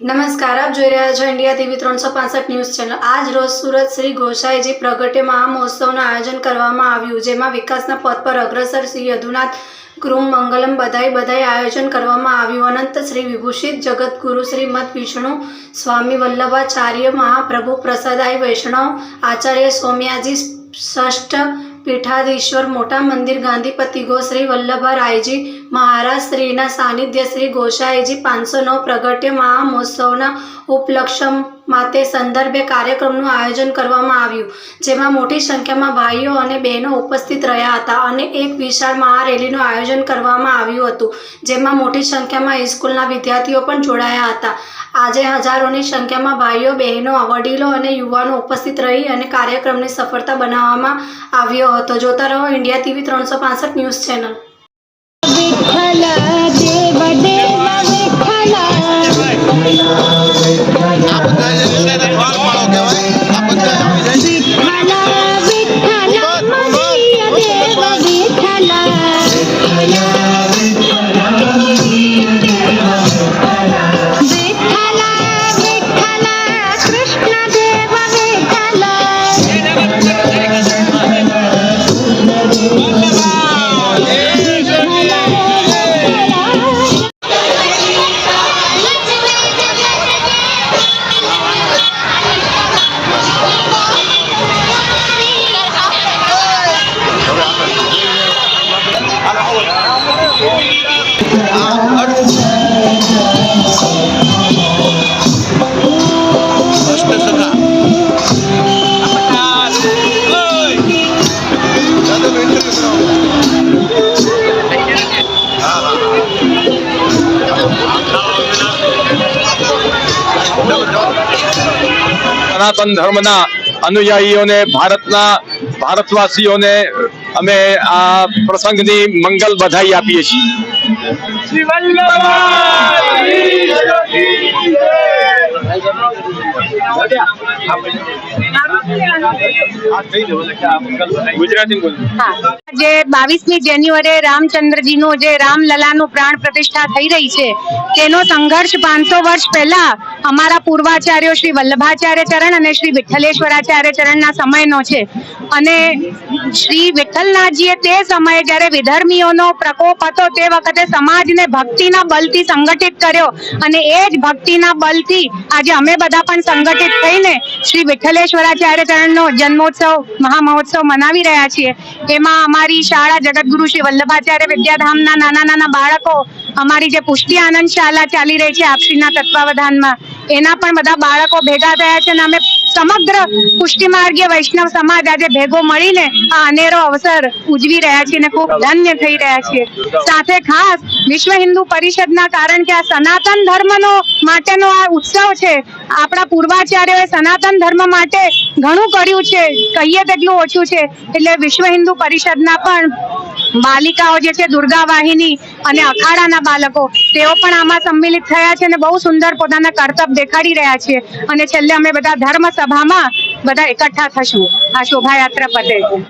નમસ્કાર, આપ જોઈ રહ્યા છો ઇન્ડિયા ટીવી ત્રણસો પાસઠ ન્યૂઝ ચેનલ. આજ રોજ સુરત શ્રી ગોસાઈજી પ્રગટે મહામહોત્સવનું આયોજન કરવામાં આવ્યું, જેમાં વિકાસના પથ પર અગ્રસર શ્રી યદુનાથ ગૃહ મંગલમ બધાઈ બધાઈ આયોજન કરવામાં આવ્યું. અનંત શ્રી વિભૂષિત જગતગુરુ શ્રી મત વિષ્ણુ સ્વામી વલ્લભાચાર્ય મહાપ્રભુ પ્રસાદાય વૈષ્ણવ આચાર્ય સૌમ્યાજી ષષ્ઠ પીઠાધીશ્વર મોટા મંદિર ગાંધીપતિ ગો શ્રી વલ્લભારાયજી મહારાજ શ્રીના સાનિધ્ય શ્રી ગોસાઈજી પાંચસો નવ પ્રગટ્ય મહામહોત્સવના ઉપલક્ષ્ય માટે સંદર્ભે કાર્યક્રમનું આયોજન કરવામાં આવ્યું, જેમાં મોટી સંખ્યામાં ભાઈઓ અને બહેનો ઉપસ્થિત રહ્યા હતા અને એક વિશાળ મહારેલીનું આયોજન કરવામાં આવ્યું હતું, જેમાં મોટી સંખ્યામાં સ્કૂલના વિદ્યાર્થીઓ પણ જોડાયા હતા. આજે હજારોની સંખ્યામાં ભાઈઓ, બહેનો, વડીલો અને યુવાનો ઉપસ્થિત રહી અને કાર્યક્રમની સફળતા બનાવવામાં આવ્યો હતો. જોતા રહો ઇન્ડિયા ટીવી ત્રણસો ન્યૂઝ ચેનલ. સનાતન ધર્મના અનુયાયીઓને ભારતના ભારતવાસીઓને અમે આ પ્રસંગની મંગલ બધાઈ આપીએ છીએ. જે બાવીસમી જાન્યુઆરીએ રામચંદ્રજીનું જે રામલલાનું પ્રાણ પ્રતિષ્ઠા થઈ રહી છે, તેનો સંઘર્ષ પાંચસો વર્ષ પહેલા અમારા પૂર્વાચાર્યો શ્રી વલ્લભાચાર્ય ચરણ અને શ્રી વિઠ્ઠલેશ્વરાચાર્ય ચરણના સમયનો છે. અને શ્રી વિઠ્ઠલનાથજીએ તે સમયે જ્યારે વિધર્મીઓનો પ્રકોપ હતો, તે વખતે સમાજને ભક્તિના બલથી સંગઠિત કર્યો. અને એ જ ભક્તિના બલથી આજે અમે બધા પણ સંગઠિત થઈને શ્રી વિઠ્ઠલેશ્વરાચાર્ય ચરણનો જન્મોત્સવ, મહામહોત્સવ મનાવી રહ્યા છીએ. એમાં અમારી શાળા જગતગુરુ શ્રી વલ્લભાચાર્ય વિદ્યાધામના નાના નાના બાળકો, અમારી જે પુષ્ટિ આનંદ શાળા ચાલી રહી છે આપશ્રીના તત્વાવધાનમાં, એના પણ બધા બાળકો ભેગા થયા છે અને અમે સમગ્ર પુષ્ટિ માર્ગીય વૈષ્ણવ સમાજ આજે ભેગો મળીને આ અનેરો અવસર ઉજવી રહ્યા છીએ અને ખૂબ ધન્ય થઈ રહ્યા છીએ સાથે ખાસ વિશ્વ હિન્દુ પરિષદના કારણ કે આ સનાતન ધર્મનો માટેનો આ ઉત્સવ છે આપણા પૂર્વાચાર્યોએ સનાતન ધર્મ માટે ઘણું કર્યું છે કહીએ તેટલું ઓછું છે. એટલે વિશ્વ હિન્દુ પરિષદના પણ બાલિકાઓ જે છે, દુર્ગા વાહિની અને અખાડાના બાળકો તેઓ પણ આમાં સંમિલિત થયા છે અને બહુ સુંદર પોતાના કરતબ દેખાડી રહ્યા છે. અને છેલ્લે અમે બધા ધર્મ સભામાં બધા એકઠા થશું. આ શોભાયાત્રા પતે.